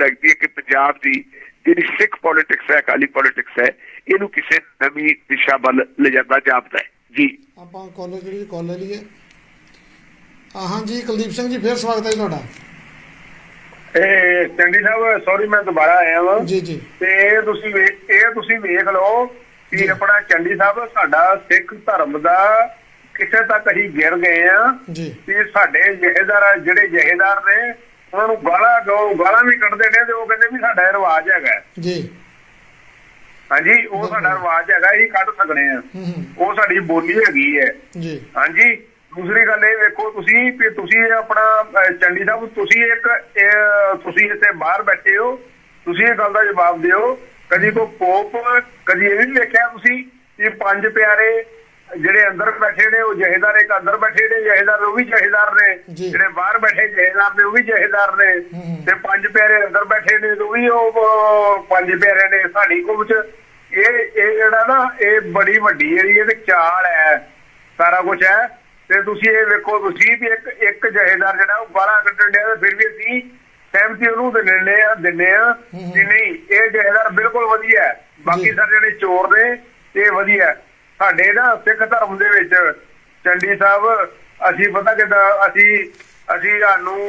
ਲੱਗਦੀ ਹੈ ਕਿ ਪੰਜਾਬ ਦੀ ਜਿਹੜੀ ਸਿੱਖ ਪੋਲਿਟਿਕਸ ਹੈ ਅਕਾਲੀ ਪੋਲਿਟਿਕਸ ਹੈ ਇਹਨੂੰ ਕਿਸੇ ਨਵੀਂ ਦਿਸ਼ਾ ਵੱਲ ਲਿਜਾਂਦਾ ਜਾਪਦਾ ਹੈ। ਜੀ। ਆਪਾਂ ਕਾਲਰ ਜਿਹੜੀ ਕਾਲ ਲਈਏ ਹਾਂ। ਹਾਂਜੀ ਕੁਲਦੀਪ ਸਿੰਘ ਜੀ ਫੇਰ ਸਵਾਗਤ ਹੈ ਜੀ ਤੁਹਾਡਾ। ਇਹ ਚੰਡੀ ਸਾਹਿਬ ਸੌਰੀ ਮੈਂ ਦੁਬਾਰਾ ਆਇਆ ਵਾਂ। ਜੀ ਜੀ। ਤੇ ਇਹ ਤੁਸੀਂ ਵੇਖ ਇਹ ਤੁਸੀਂ ਵੇਖ ਲਓ ਜੀ। ਕਿ ਆਪਣਾ ਚੰਡੀ ਸਾਹਿਬ ਸਾਡਾ ਸਿੱਖ ਧਰਮ ਦਾ ਕਿੱਥੇ ਤੱਕ ਅਸੀਂ ਗਿਰ ਗਏ ਆ ਜੀ। ਕਿ ਸਾਡੇ ਜਹੇਦਾਰ ਜਿਹੜੇ ਜਹੇਦਾਰ ਨੇ ਉਹਨਾਂ ਨੂੰ ਗਾਲਾਂ ਦੋ ਗਾਲਾਂ ਵੀ ਕੱਢਦੇ ਨੇ ਤੇ ਉਹ ਕਹਿੰਦੇ ਵੀ ਸਾਡਾ ਇਹ ਰਿਵਾਜ ਹੈਗਾ। ਜੀ। ਹਾਂਜੀ ਉਹ ਸਾਡਾ ਰਿਵਾਜ ਹੈਗਾ ਅਸੀਂ ਕੱਢ ਸਕਣੇ ਆ ਉਹ ਸਾਡੀ ਬੋਲੀ ਹੈਗੀ ਹੈ। ਜੀ। ਹਾਂਜੀ ਦੂਸਰੀ ਗੱਲ ਇਹ ਵੇਖੋ ਤੁਸੀਂ ਵੀ ਤੁਸੀਂ ਆਪਣਾ ਚੰਡੀ ਸਾਹਿਬ ਤੁਸੀਂ ਇੱਕ ਇਹ, ਤੁਸੀਂ ਇੱਥੇ ਬਾਹਰ ਬੈਠੇ ਹੋ ਤੁਸੀਂ ਇਹ ਗੱਲ ਦਾ ਜਵਾਬ ਦਿਓ। ਕਦੀ ਕੋ ਪੋਪ ਕਦੀ ਇਹ ਵੀ ਵੇਖਿਆ ਤੁਸੀਂ ਇਹ ਪੰਜ ਪਿਆਰੇ ਅੰਦਰ ਬੈਠੇ ਨੇ ਉਹ ਜਹੇਦਾਰ ਇੱਕ ਅੰਦਰ ਬੈਠੇ ਨੇ ਜਹੇਦਾਰ ਉਹ ਵੀ ਜਹੇਦਾਰ ਨੇ। ਜਿਹੜੇ ਬਾਹਰ ਬੈਠੇ ਜਹੇਦਾਰ ਨੇ ਉਹ ਵੀ ਜਹੇਦਾਰ ਨੇ। ਤੇ ਪੰਜ ਪਿਆਰੇ ਅੰਦਰ ਬੈਠੇ ਨੇ ਉਹ ਵੀ ਉਹ ਪੰਜ ਪਿਆਰੇ ਨੇ ਸਾਡੀ ਕੁਝ ਇਹ ਇਹ ਜਿਹੜਾ ਨਾ ਇਹ ਬੜੀ ਵੱਡੀ ਜਿਹੜੀ ਇਹਦੇ ਚਾਲ ਹੈ ਸਾਰਾ ਕੁਝ ਹੈ ਤੇ ਤੁਸੀਂ ਇਹ ਵੇਖੋ ਤੁਸੀਂ ਵੀ ਇੱਕ ਇੱਕ ਜਹੇਦਾਰ ਜਿਹੜਾ ਉਹ 12 ਕੱਢਣ ਡਿਆ ਤੇ ਫਿਰ ਵੀ ਅਸੀਂ ਸਹਿਮਤੀ ਉਹਨੂੰ ਦੇ ਦਿੰਦੇ ਆ ਦਿੰਦੇ ਆ। ਕਿ ਨਹੀਂ ਇਹ ਜਹੇਦਾਰ ਬਿਲਕੁਲ ਵਧੀਆ ਹੈ ਬਾਕੀ। ਸਾਰੇ ਜਿਹੜੇ ਚੋਰ ਨੇ ਇਹ ਵਧੀਆ। ਸਾਡੇ ਨਾ ਸਿੱਖ ਧਰਮ ਦੇ ਵਿੱਚ ਚੰਡੀ ਸਾਹਿਬ ਅਸੀਂ ਪਤਾ ਕਿਦਾਂ ਅਸੀਂ ਅਸੀਂ ਸਾਨੂੰ